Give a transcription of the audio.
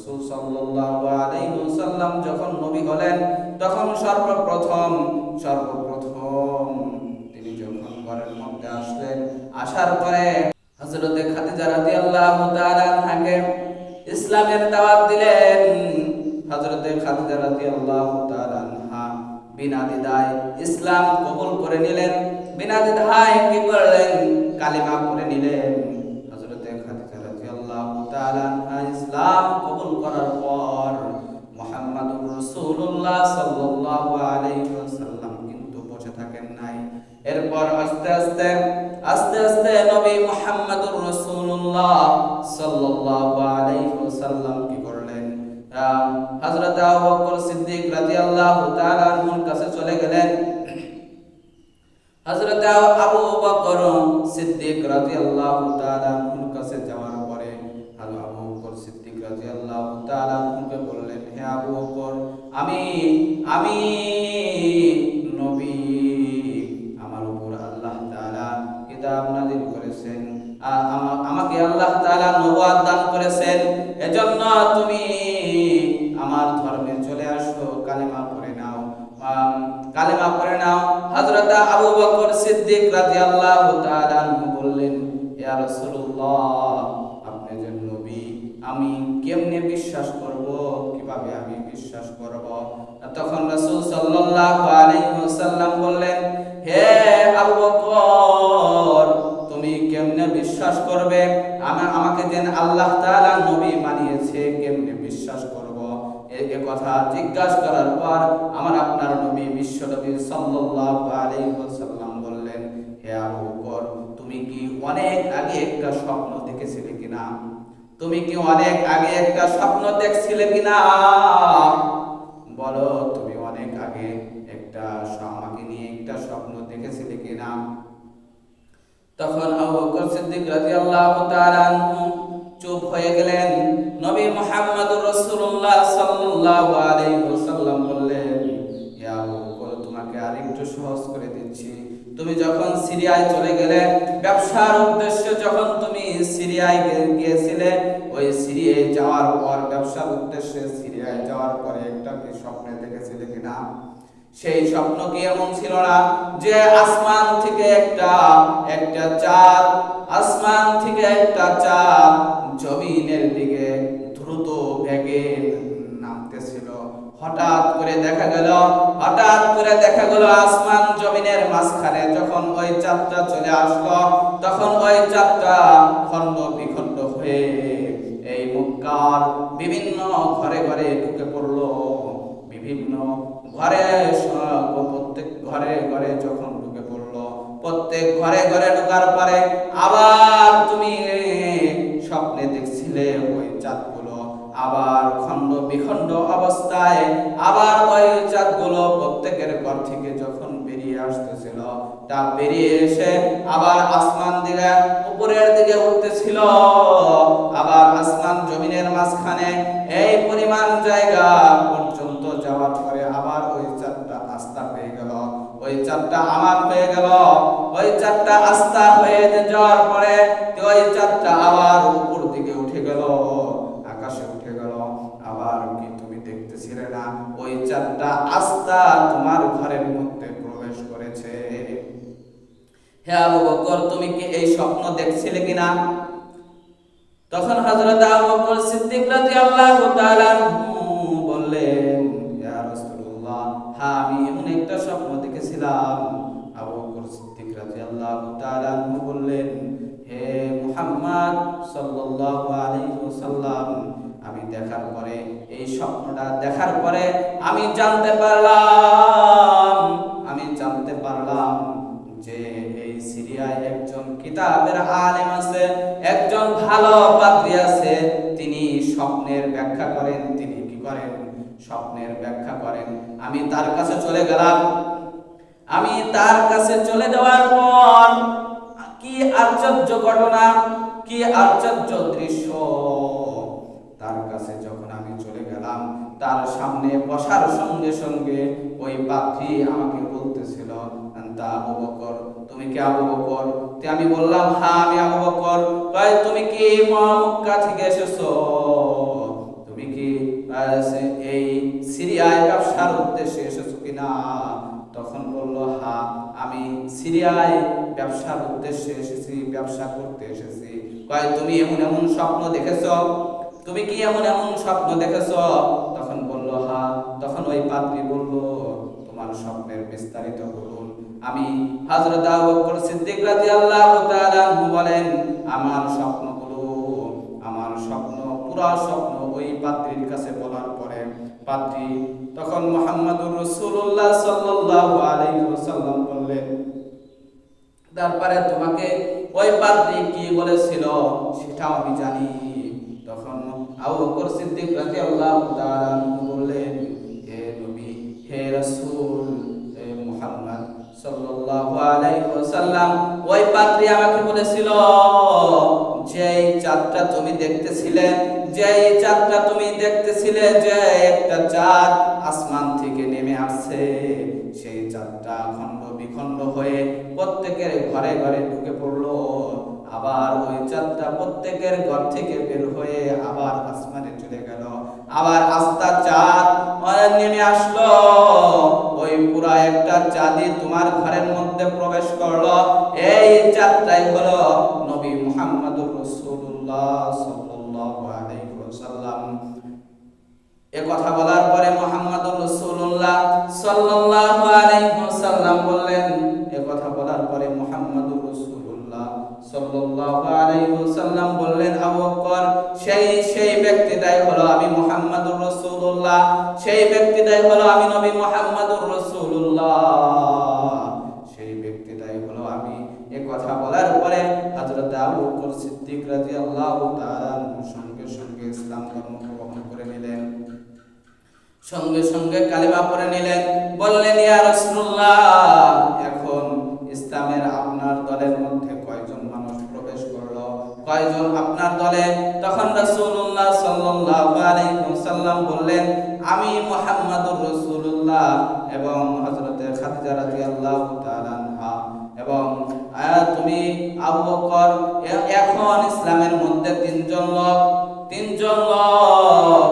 রাসূল সাল্লাল্লাহু আলাইহি ওয়াসাল্লাম যখন নবী হলেন, তখন সর্বপ্রথম সর্বপ্রথম তিনি যখন ঘরের মধ্যে আসলেন, আসার পরে খাদিজা রাদিয়াল্লাহু তাআলা আনহাকে ইসলামের দাওয়াত দিলেন। হযরতে খাদিজা রাদিয়াল্লাহু তাআলা বিনা দ্বিধায় ইসলাম কবুল করে নিলেন, বিনা দ্বিধায় কি করলেন? কালিমা পড়ে নিলেন। রাসূলুল্লাহ সাল্লাল্লাহু আলাইহি ওয়াসাল্লাম কি করলেন? হযরত আবু বকর সিদ্দিক রাদিয়াল্লাহু করেছেন আমাকে আল্লাহ দান করেছেন। এজন্য তুমি আমার ধর্মে চলে আসো, কালেমা পড়ে নাও। কালেমা পড়ে নাও। হযরত আবু বকর সিদ্দিক রাদিয়াল্লাহু তাআলা বললেন, ইয়া রাসূলুল্লাহ, আপনি যে নবী, আমি কেমনে বিশ্বাস করব? কীভাবে আমি বিশ্বাস করব? তখন রাসূল সাল্লাল্লাহু আলাইহি ওয়াসাল্লাম বললেন বিশ্বাস করবে? আমি আমাকে যেন আল্লাহ তাআলা নবী বানিয়েছে, কেমনে বিশ্বাস করব? এ কথা জিজ্ঞাসা করার পর আমার আপনার নবী বিশ্ব নবী সাল্লাল্লাহু আলাইহি ওয়াসাল্লাম বললেন, হে আবু বকর, তুমি কি অনেক আগে একটা স্বপ্ন দেখেছিলে কিনা তুমি কি অনেক আগে একটা স্বপ্ন দেখছিলে কিনা বলো, তুমি অনেক আগে একটা আমাকে নিয়ে একটা স্বপ্ন দেখেছিলে কিনা তখন আবু বকর সিদ্দিক রাদিয়াল্লাহু তাআলা চুপ হয়ে গেলেন। নবী মুহাম্মদুর রাসূলুল্লাহ সাল্লাল্লাহু আলাইহি ওয়াসাল্লাম বললেন, ইয়া আবু বকর, তোমাকে আরেকটু সহজ করে দিচ্ছি। তুমি যখন সিরিয়ায় চলে গেলে, ব্যবসার উদ্দেশ্যে যখন তুমি সিরিয়ায় গিয়েছিলে, ওই সিরিয়ায় যাওয়ার পর, ব্যবসার উদ্দেশ্যে সিরিয়ায় যাওয়ার পরে একটা কি স্বপ্নে দেখেছিলে কিনা? সেই স্বপ্ন কি এমন ছিল না যে আসমান থেকে একটা একটা চাঁদ, আসমান থেকে একটা চাঁদ জমিনের দিকে দ্রুত বেগে নামতেছিল। হঠাৎ করে দেখা গেল, হঠাৎ করে দেখা গেল আসমান জমিনের মাঝখানে যখন ওই চাঁদটা চলে আসলো, তখন ওই চাঁদটা খণ্ড বিখণ্ড হয়ে এই মুক্কার বিভিন্ন ঘরে ঘরে ঢুকে পড়ল। বিভিন্ন ঘরে প্রত্যেক ঘরে ঘরে যখন ঢুকে পড়ল, প্রত্যেক ঘরে ঘরে ঢোকার পরে আবার তুমি স্বপ্নে দেখছিলে ওই চাঁদগুলো, আবার খণ্ড বিখণ্ড অবস্থায় আবার ওই চাঁদগুলো প্রত্যেকের ঘর থেকে যখন বেরিয়ে আসতেছিল, তা বেরিয়ে এসে আবার আসমান দিকে উপরের দিকে উঠতেছিল। আবার আসমান জমিনের মাঝখানে এই পরিমাণ জায়গা চাঁদটা আমার হয়ে গেল। ওই চাঁদটা আস্থা হয়ে যাওয়ার পরে ওই চাঁদটা আবার উপর দিকে উঠে গেল, আকাশে উঠে গেল। আবার কি তুমি দেখতেছিলে না? ওই চাঁদটা আস্থা তোমার ঘরের মধ্যে প্রবেশ করেছে। হে আবু বকর, তুমি কি এই স্বপ্ন দেখছিলে কিনা? তখন হযরত আবু বকর সিদ্দিক রাদিয়াল্লাহু তাআলা দেখার পরে, এই স্বপ্নটা দেখার পরে আমি জানতে পারলাম, আমি জানতে পারলাম যে এই সিরিয়ায় একজন কিতাবের আলেম আছে, একজন ভালো পাদ্রী আছে। তিনি স্বপ্নের ব্যাখ্যা করেন, তিনি কি করেন? স্বপ্নের ব্যাখ্যা করেন, আমি তার কাছে চলে গেলাম। আমি তার কাছে চলে যাওয়ার পর, কি আশ্চর্য ঘটনা, কি আশ্চর্য দৃশ্য। তার কাছে যখন আমি চলে গেলাম, তার সামনে বসার সঙ্গে সঙ্গে ওই পাত্রী আমাকে বলতেছিল তা আবু বকর, তুমি কি আবু বকর? তে আমি বললাম হ্যাঁ আমি আবু বকর। কয়, তুমি কি মক্কা থেকে এসেছ? তুমি কি এই সিরিয়ায় ব্যবসার উদ্দেশ্যে এসেছ কিনা? তখন বলল, হা, আমি সিরিয়ায় ব্যবসার উদ্দেশ্যে এসেছি, ব্যবসা করতে এসেছি। কয়, তুমি এমন এমন স্বপ্ন দেখেছ? তুমি কি এমন এমন স্বপ্ন দেখেছ? তখন বলল, হা। তখন ওই পাত্রী বলল, তোমার স্বপ্নের বিস্তারিত বলুন। আমি হযরত আবু বকর সিদ্দিক রাদিয়াল্লাহু তাআলা বলেন, আমার স্বপ্নগুলো, আমার স্বপ্ন, পুরা স্বপ্ন ওই পাত্রীর কাছে বলার পরে পাত্রী তখন মুহাম্মদুর রাসূলুল্লাহ সাল্লাল্লাহু আলাইহি ওয়াসাল্লাম বললেন, তারপরে তোমাকে ওই পাত্রী কি বলেছিল সেটাও আমি জানি। তখন আবু বকর সিদ্দিক রাদিয়াল্লাহু তাআলা বললেন, হে নবী, হে রাসূল, হে মুহাম্মদ সাল্লাল্লাহু আলাইহি ওয়াসাল্লাম, ওই পাত্রী আমাকে বলেছিল যে চাঁদটা তুমি দেখতেছিলে যে চাঁদটা তুমি দেখতেছিলে, যে একটা চাঁদ আসমান থেকে নেমে আসছে। সেই চাঁদটা খণ্ড বিখণ্ড হয়ে প্রত্যেকের ঘরে ঘরে ঢুকে পড়ল। আবার ওই চাঁদটা প্রত্যেকের ঘর থেকে বের হয়ে আবার আসমানে চলে গেল। আবার আস্তা চাঁদ নেমে আসলো। ওই পুরা একটা চাঁদি তোমার ঘরের মধ্যে প্রবেশ করল। এই চাঁদটাই হলো নবী মুহাম্মদুর রাসূলুল্লাহ এ কথা বলার পরে মুহাম্মদুর রাসূলুল্লাহ সাল্লাল্লাহু কথা বলার পরে মুহাম্মদুর রাসূলুল্লাহ সাল্লাল্লাহু আলাইহি ওয়াসাল্লাম বললেন, আবু বকর, সেই সেই ব্যক্তিটাই হলো আমি মুহাম্মদুর রাসূলুল্লাহ। সেই ব্যক্তিটাই হলো আমি নবী মুহাম্মদুর রাসূলুল্লাহ। সেই ব্যক্তিটাই হলো আমি। এ কথা বলার পরে হযরত আবু বকর সিদ্দিক রাদিয়াল্লাহু তাআলা সঙ্গে সঙ্গে ইসলাম ধর্ম গ্রহণ করে নিলেন। সঙ্গে সঙ্গে কালিমা পড়ে নিলেন। বললেন, ইয়া রাসূলুল্লাহ কয়জন আপনার দলে, তখন রাসূলুল্লাহ সাল্লাল্লাহু আলাইহি ওয়াসাল্লাম বললেন, আমি মুহাম্মাদুর রাসূলুল্লাহ এবং হযরতে খাদিজা রাদিয়াল্লাহু তাআলা আনহা। এবং তুমি আবু বকর এখন ইসলামের মধ্যে তিনজন লোক তিনজন লোক